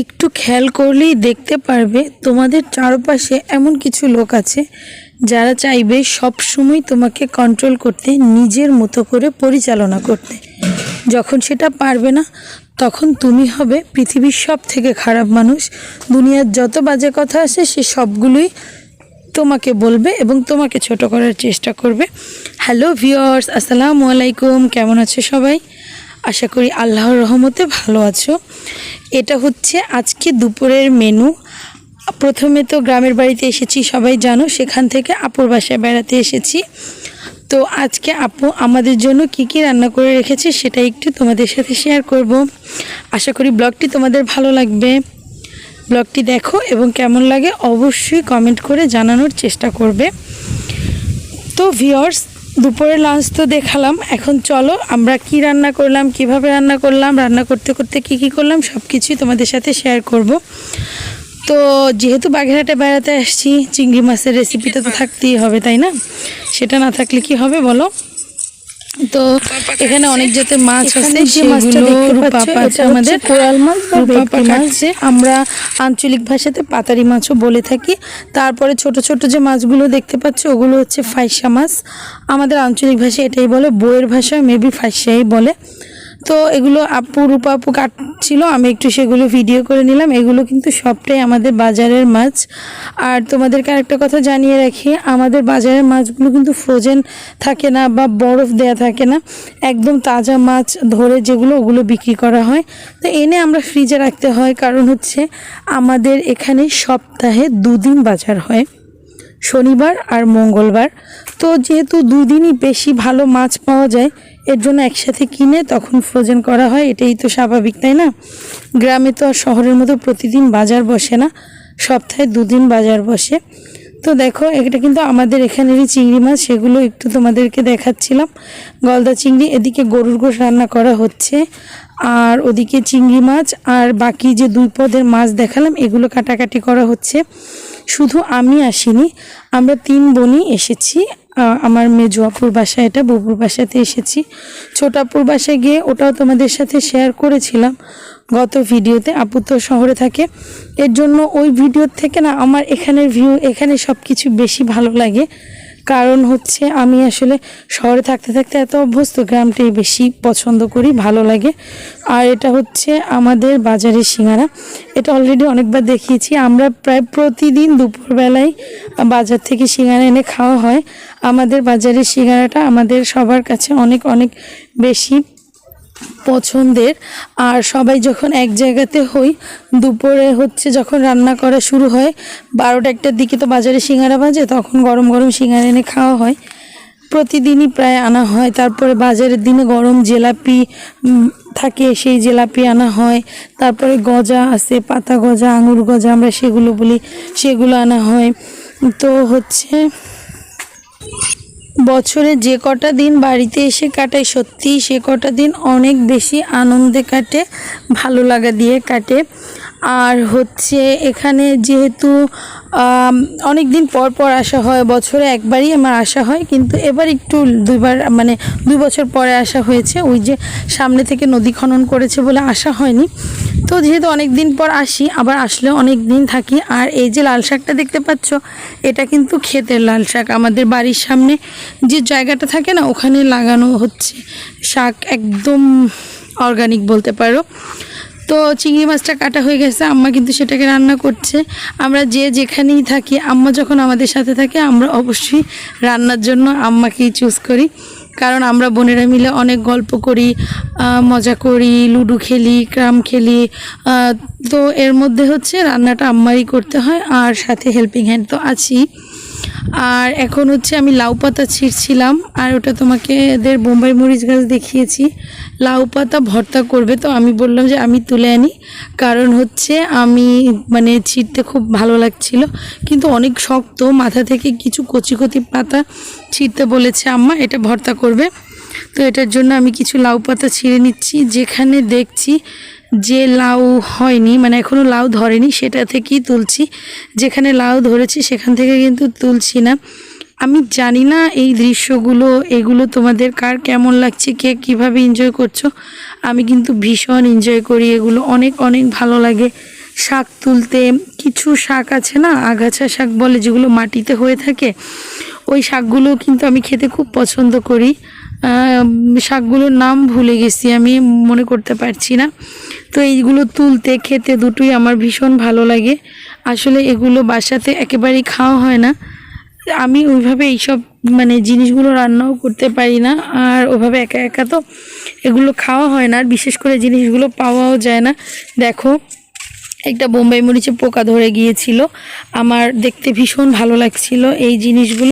একটু খেয়াল করলেই দেখতে পারবে তোমাদের চারপাশে এমন কিছু লোক আছে যারা চাইবে সব সময় তোমাকে কন্ট্রোল করতে, নিজের মতো করে পরিচালনা করতে। যখন সেটা পারবে না, তখন তুমি হবে পৃথিবীর সব থেকে খারাপ মানুষ। দুনিয়ার যত বাজে কথা আসে সে সবগুলোই তোমাকে বলবে এবং তোমাকে ছোট করার চেষ্টা করবে। হ্যালো ভিওর্স আসসালামু আলাইকুম, কেমন আছে সবাই? আশা করি আল্লাহর রহমতে ভালো আছো। এটা হচ্ছে আজকে দুপুরের মেনু। প্রথমে তো গ্রামের বাড়িতে এসেছি, সবাই জানো, সেখান থেকে আপুর বাসায় বেড়াতে এসেছি। তো আজকে আপু আমাদের জন্য কি কি রান্না করে রেখেছে সেটা একটু তোমাদের সাথে শেয়ার করব। আশা করি ব্লগটি তোমাদের ভালো লাগবে। ব্লগটি দেখো এবং কেমন লাগে অবশ্যই কমেন্ট করে জানানোর চেষ্টা করবে। তো ভিওর্স দুপুরে লাঞ্চ তো দেখালাম। এখন চলো আমরা কি রান্না করলাম কীভাবে রান্না করলাম রান্না করতে করতে কি কি করলাম সব কিছুই তোমাদের সাথে শেয়ার করব। তো যেহেতু বাঘেরহাটে বেড়াতে আসছি চিংড়ি মাছের রেসিপিটা তো থাকতেই হবে তাই না? সেটা না থাকলে কি হবে বলো? তো এখানে অনেক জাতের মাছ আছে যে মাছটা সেগুলো দেখতে রূপা পাচ্ছ, আছে আমাদের। কোরাল মাছ বা রূপা আপা মাছ। আমরা আঞ্চলিক ভাষাতে পাতারি মাছও বলে থাকি। তারপরে ছোট ছোট যে মাছগুলো দেখতে পাচ্ছ ওগুলো হচ্ছে ফাইসা মাছ। আমাদের আঞ্চলিক ভাষা এটাই বলে বইয়ের ভাষা মেবি ফাইসাই বলে। তো এগুলো আপু, রূপা আপু কাটছিল, আমি একটু সেগুলো ভিডিও করে নিলাম। এগুলো কিন্তু সবটাই আমাদের বাজারের মাছ। আর তোমাদেরকে আরেকটা কথা জানিয়ে রাখি, আমাদের বাজারের মাছগুলো কিন্তু ফ্রোজেন থাকে না বা বরফ দেয়া থাকে না। একদম তাজা মাছ ধরে যেগুলো, ওগুলো বিক্রি করা হয়। তো এনে আমরা ফ্রিজে রাখতে হয়, কারণ হচ্ছে আমাদের এখানে সপ্তাহে দুদিন বাজার হয়। শনিবার আর মঙ্গলবার। তো যেহেতু দুই দিনই বেশি ভালো মাছ পাওয়া যায়, এর জন্য একসাথে কিনে তখন ফ্রোজেন করা হয়, এটাই তো স্বাভাবিক, তাই না? গ্রামে তো আর শহরের মতো প্রতিদিন বাজার বসে না, সপ্তাহে দুদিন বাজার বসে। তো দেখো, এটা কিন্তু আমাদের এখানেরই চিংড়ি মাছ, সেগুলো একটু তোমাদেরকে দেখাচ্ছিলাম। গলদা চিংড়ি, এদিকে গরুর গোশ রান্না করা হচ্ছে, আর ওদিকে চিংড়ি মাছ, আর বাকি যে দুই পদের মাছ দেখালাম, এগুলো কাটাকাটি করা হচ্ছে। শুধু আমি আসিনি, আমরা তিন বোনই এসেছি আমার মেজো আপুর বাসায় এটা, বুবুর বাসাতে এসেছি। ছোটাপুর বাসায় গিয়ে ওটাও তোমাদের সাথে শেয়ার করেছিলাম। গত ভিডিওতে আপু তো শহরে থাকে। এর জন্য ওই ভিডিওর থেকে না আমার এখানের ভিউ এখানে সব কিছু বেশি ভালো লাগে। কারণ হচ্ছে আমি আসলে শহরে থাকতে থাকতে এত অভ্যস্ত গ্রামটাই বেশি পছন্দ করি, ভালো লাগে। আর এটা হচ্ছে আমাদের বাজারের সিঙ্গারা। এটা অলরেডি অনেকবার দেখিয়েছি। আমরা প্রায় প্রতিদিন দুপুরবেলায় বাজার থেকে সিঙ্গারা এনে খাওয়া হয়। আমাদের বাজারের সিঙ্গারাটা আমাদের সবার কাছে অনেক অনেক বেশি পছন্দের। আর সবাই যখন এক জায়গাতে হই, দুপুরে হচ্ছে যখন রান্না করা শুরু হয়, বারোটা একটার দিকে তো বাজারে সিঙ্গারা বাজে, তখন গরম গরম সিঙ্গারা এনে খাওয়া হয়। প্রতিদিনই প্রায় আনা হয়। তারপরে বাজারের দিনে গরম জিলাপি থাকে, সেই জেলাপি আনা হয়। তারপরে গজা আছে, পাতা গজা, আঙুর গজা, আমরা সেগুলো বলি, সেগুলো আনা হয়। তো হচ্ছে বছরে যে কটা দিন বাড়িতে এসে কাটাই সত্যি সে কটা দিন অনেক বেশি আনন্দে কাটে, ভালো লাগা দিয়ে কাটে। আর হচ্ছে এখানে যেহেতু অনেক দিন পর পর আসা হয়, বছরে একবারই আমার আসা হয়, কিন্তু এবার একটু দুইবার মানে দুই বছর পরে আসা হয়েছে। ওই যে সামনে থেকে নদী খনন করেছে বলে আসা হয়নি। তো যেহেতু অনেক দিন পর আসি, আবার আসলে অনেক দিন থাকি, আর এই যে লাল শাকটা দেখতে পাচ্ছ, এটা কিন্তু ক্ষেতের লাল শাক। আমাদের বাড়ির সামনে যে জায়গাটা থাকে না, ওখানে লাগানো হচ্ছে শাক একদম অর্গানিক বলতে পারো। তো চিংড়ি মাছটা কাটা হয়ে গেছে, আম্মা কিন্তু সেটাকে রান্না করছে। আমরা যে যেখানেই থাকি, আম্মা যখন আমাদের সাথে থাকে, আমরা অবশ্যই রান্নার জন্য আম্মাকেই চুজ করি। কারণ আমরা বোনেরা মিলে অনেক গল্প করি মজা করি, লুডো খেলি, ক্রাম খেলি তো এর মধ্যে হচ্ছে রান্নাটা আম্মারই করতে হয় আর সাথে হেল্পিং হ্যান্ড তো আছি আর এখন হচ্ছে আমি লাউ পাতা ছিঁড়ছিলাম, আর ওটা তোমাকে এদের বোম্বাই মরিচ গাছ দেখিয়েছি। লাউ পাতা ভর্তা করবে, তো আমি বললাম যে আমি তুলে আনি, কারণ হচ্ছে আমি মানে ছিঁড়তে খুব ভালো লাগছিল। কিন্তু অনেক শক্ত, মাথা থেকে কিছু কচি কচি পাতা ছিঁড়তে বলেছে আম্মা, এটা ভর্তা করবে। তো এটার জন্য আমি কিছু লাউ পাতা ছিঁড়ে নিচ্ছি, যেখানে দেখছি যে লাউ হয়নি মানে এখনও লাউ ধরেনি, সেটা থেকেই তুলছি। যেখানে লাউ ধরেছি, সেখান থেকে কিন্তু তুলছি না। আমি জানি না এই দৃশ্যগুলো, এগুলো তোমাদের কার কেমন লাগছে, কে কীভাবে এনজয় করছ। আমি কিন্তু ভীষণ এনজয় করি এগুলো, অনেক অনেক ভালো লাগে। শাক তুলতে, কিছু শাক আছে না, আগাছা শাক বলে, যেগুলো মাটিতে হয়ে থাকে, ওই শাকগুলো কিন্তু আমি খেতে খুব পছন্দ করি। শাকগুলোর নাম ভুলে গেছি, আমি মনে করতে পারছি না। তো এইগুলো তুলতে, খেতে দুটোই আমার ভীষণ ভালো লাগে। আসলে এগুলো বাসাতে একেবারেই খাওয়া হয় না। আমি ওইভাবে এইসব মানে জিনিসগুলো রান্নাও করতে পারি না, আর ওভাবে একা একা তো এগুলো খাওয়া হয় না, আর বিশেষ করে জিনিসগুলো পাওয়াও যায় না। দেখো, একটা বোম্বাই মরিচে পোকা ধরে গিয়েছিল। আমার দেখতে ভীষণ ভালো লাগছিল এই জিনিসগুলো।